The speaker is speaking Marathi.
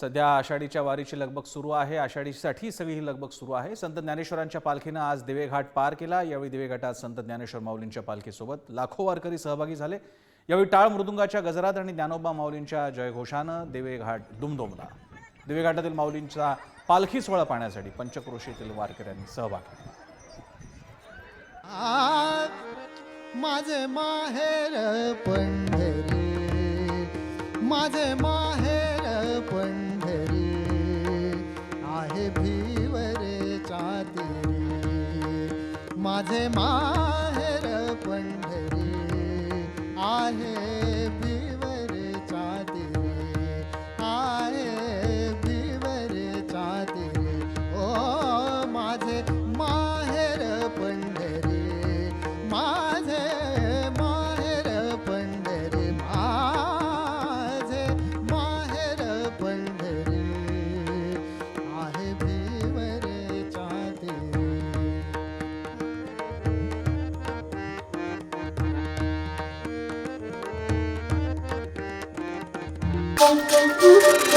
सध्या आषाढीच्या वारीची लगबग सुरू आहे. आषाढीसाठी सगळी ही लगबग सुरू आहे. संत ज्ञानेश्वरांच्या पालखीनं आज दिवेघाट पार केला. यावेळी दिवेघाटात संत ज्ञानेश्वर माऊलींच्या पालखीसोबत लाखो वारकरी सहभागी झाले. यावेळी टाळ मृदुंगाच्या गजरात आणि ज्ञानोबा माऊलींच्या जयघोषानं दिवेघाट दुमदुमला. दिवेघाटातील माऊलींचा पालखी सोहळा पाहण्यासाठी पंचक्रोशीतील वारकऱ्यांनी सहभाग घेतला. माझे माहेर पंढरी माझे माहेर भीवरे चादरी माझे माहेर पंढरी आहे Ponto, ponto.